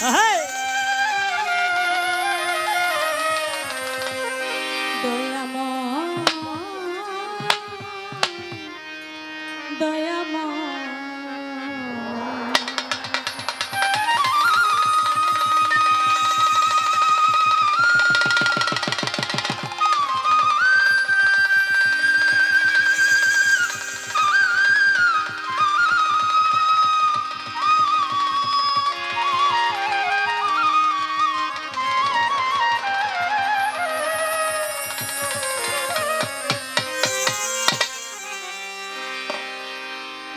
Hey!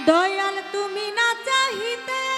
Dayal তুমি না চাহিতে।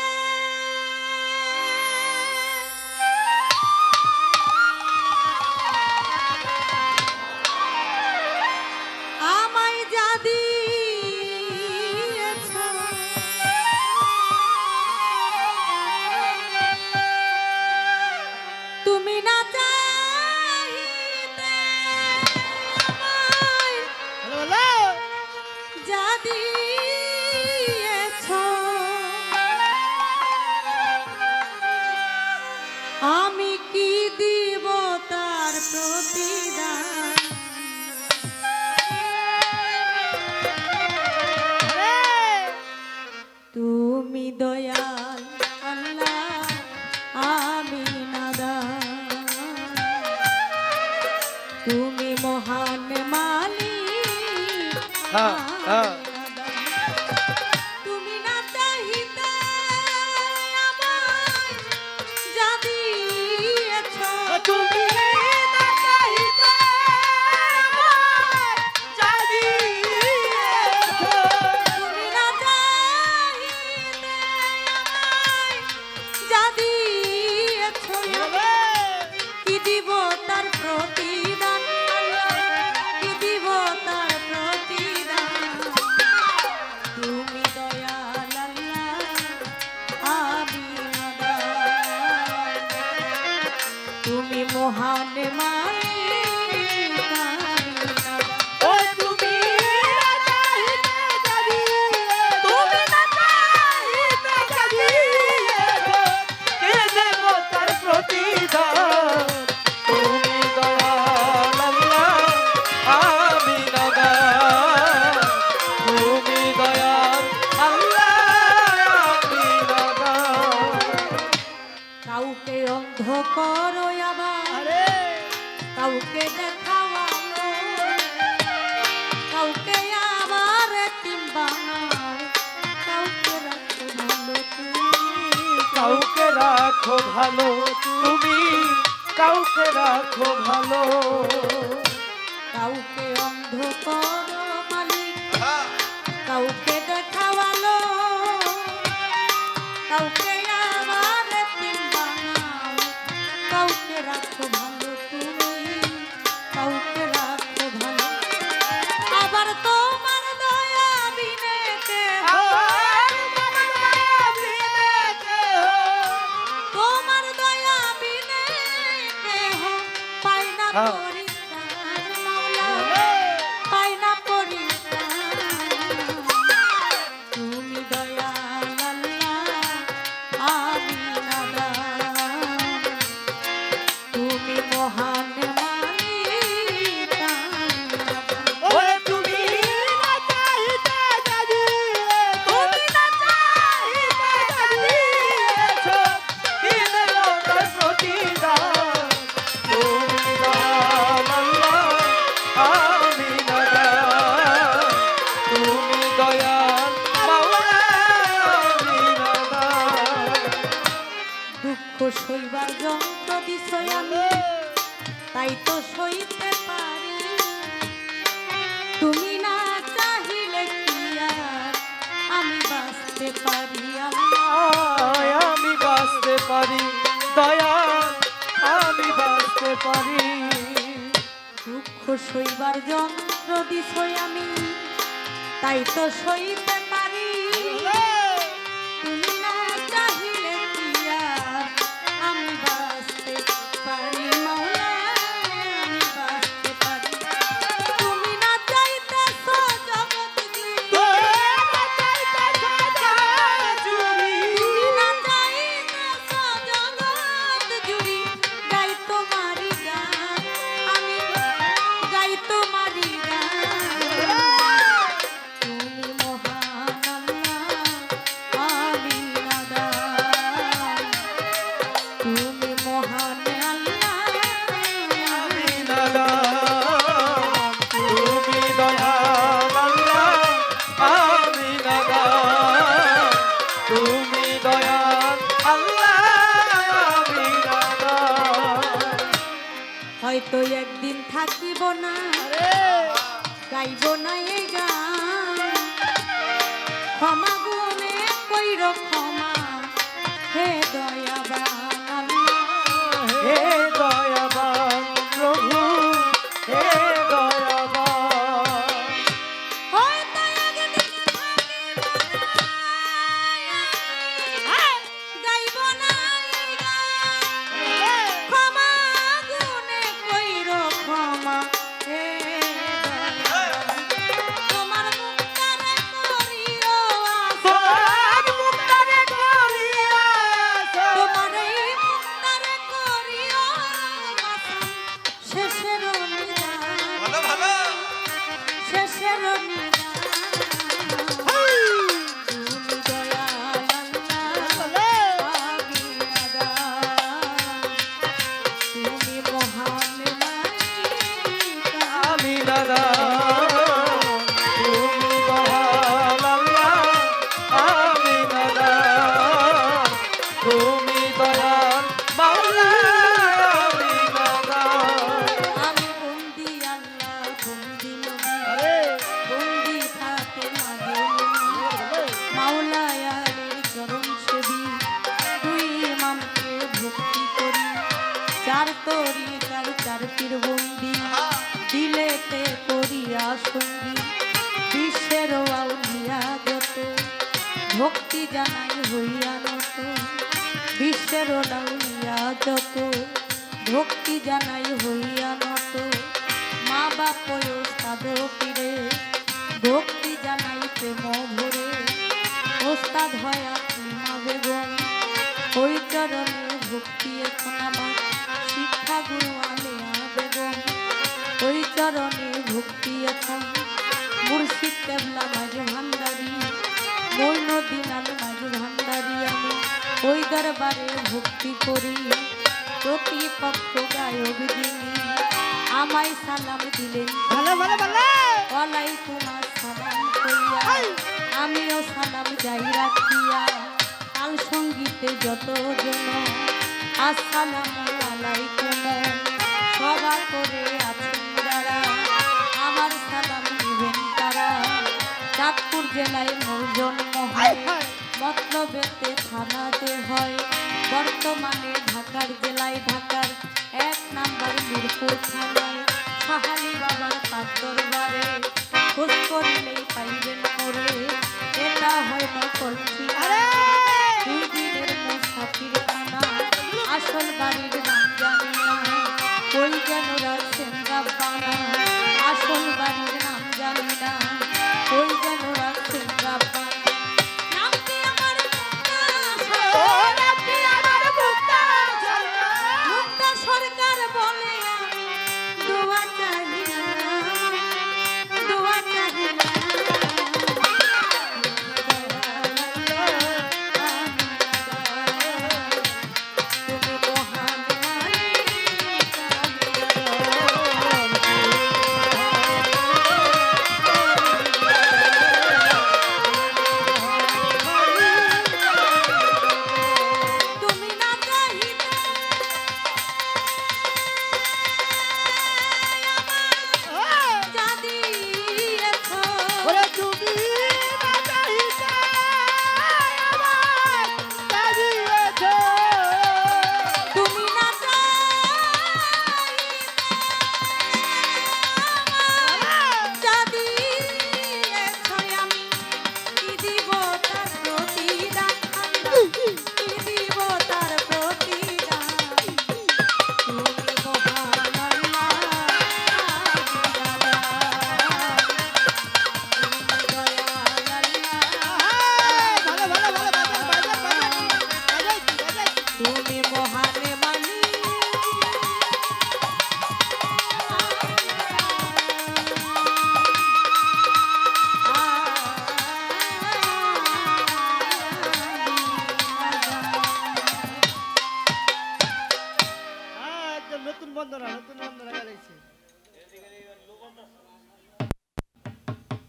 রাখো ভালো তুমি কাউকে রাখো ভালো। কাউকে অন্ধ হ্যাঁ। কাউকে দেখাও আলো কাউকে তুমি না চাহিলে কি আর? আমি বাঁচতে আমি বাঁচতে পারি দয়া আমি বাঁচতে পারি। দুঃখ সইবার যন্ত্র দিছই আমি তাই তো সইতে থাকিব না। গাইব না এই গান। ক্ষমা never know. চার তরি কালচার চার বন্দি দিলেতে করিয়া সঙ্গী বিশ্বের আউলিয়া যত, ভক্তি জানাই হইয়া নত। বিশ্বের আউলিয়া যত, ভক্তি জানাই হইয়া নত। মা বাপ ওস্তাদ ওই দরবারে ভক্তি করি। প্রতিপক্ষ গায়ক যিনি আমায় সালাম দিলেন। ভালো ভালো ভালো ওয়ালাইকুম আসসালাম কইয়া আমিও সালাম যাই রাখিয়া। কাল সঙ্গীতে যত জন আসসালামু আলাইকুম। সভা করে আছেন যারা আমার সালাম দিবেন তারা। চাঁদপুর জেলায় মোর জন্ম হয় মতলবেতে থানাতে হয়। বর্তমানে ঢাকার জেলায় ঢাকার এক নাম্বার মিরপুর থানায়। সাহালি বাবার পাইবেন